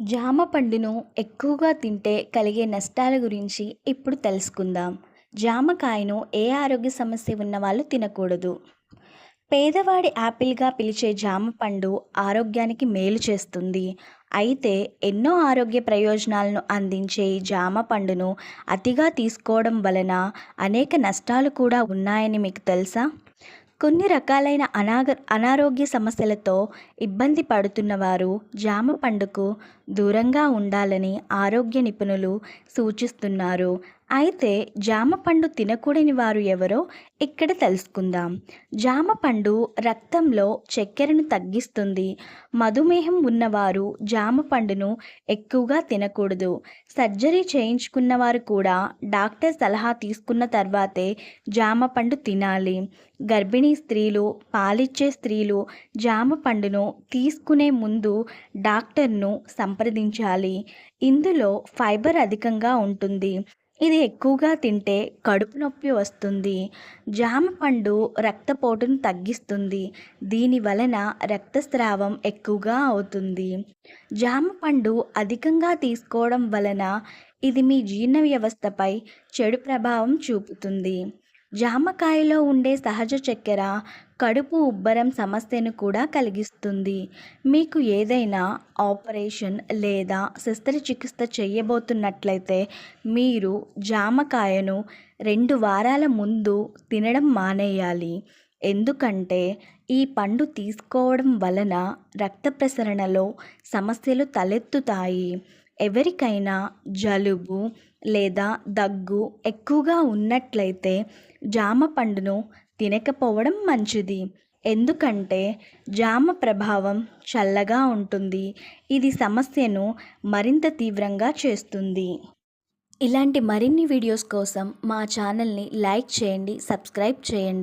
జామ పండును ఎక్కువగా తింటే కలిగే నష్టాల గురించి ఇప్పుడు తెలుసుకుందాం. జామకాయను ఏ ఆరోగ్య సమస్య ఉన్న వాళ్ళు తినకూడదు. పేదవాడి యాపిల్గా పిలిచే జామ పండు ఆరోగ్యానికి మేలు చేస్తుంది. అయితే ఎన్నో ఆరోగ్య ప్రయోజనాలను అందించే ఈ జామ పండును అతిగా తీసుకోవడం వలన అనేక నష్టాలు కూడా ఉన్నాయని మీకు తెలుసా? కొన్ని రకాలైన అనాగ అనారోగ్య సమస్యలతో ఇబ్బంది పడుతున్న వారు జామ పండుకు దూరంగా ఉండాలని ఆరోగ్య నిపుణులు సూచిస్తున్నారు. అయితే జామ పండు తినకూడని వారు ఎవరో ఇక్కడ తెలుసుకుందాం. జామ పండు రక్తంలో చక్కెరను తగ్గిస్తుంది. మధుమేహం ఉన్నవారు జామ పండును ఎక్కువగా తినకూడదు. సర్జరీ చేయించుకున్న వారు కూడా డాక్టర్ సలహా తీసుకున్న తర్వాతే జామ పండు తినాలి. గర్భిణీ స్త్రీలు పాలిచ్చే స్త్రీలు జామ పండును తీసుకునే ముందు డాక్టర్ను సంప్రదించాలి. ఇందులో ఫైబర్ అధికంగా ఉంటుంది. ఇది ఎక్కువగా తింటే కడుపు నొప్పి వస్తుంది. జామ పండు రక్తపోటును తగ్గిస్తుంది. దీని వలన రక్తస్రావం ఎక్కువగా అవుతుంది. జామ పండు అధికంగా తీసుకోవడం వలన ఇది మీ జీర్ణ వ్యవస్థపై చెడు ప్రభావం చూపుతుంది. జామకాయలో ఉండే సహజ చక్కెర కడుపు ఉబ్బరం సమస్యను కూడా కలిగిస్తుంది. మీకు ఏదైనా ఆపరేషన్ లేదా శస్త్రచికిత్స చేయబోతున్నట్లయితే మీరు జామకాయను రెండు వారాల ముందు తినడం మానేయాలి. ఎందుకంటే ఈ పండు తీసుకోవడం వలన రక్త ప్రసరణలో సమస్యలు తలెత్తుతాయి. ఎవరికైనా జలుబు లేదా దగ్గు ఎక్కువగా ఉన్నట్లయితే జామ పండును తినకపోవడం మంచిది. ఎందుకంటే జామ ప్రభావం చల్లగా ఉంటుంది. ఇది సమస్యను మరింత తీవ్రంగా చేస్తుంది. ఇలాంటి మరిన్ని వీడియోస్ కోసం మా ఛానల్ని లైక్ చేయండి సబ్స్క్రైబ్ చేయండి.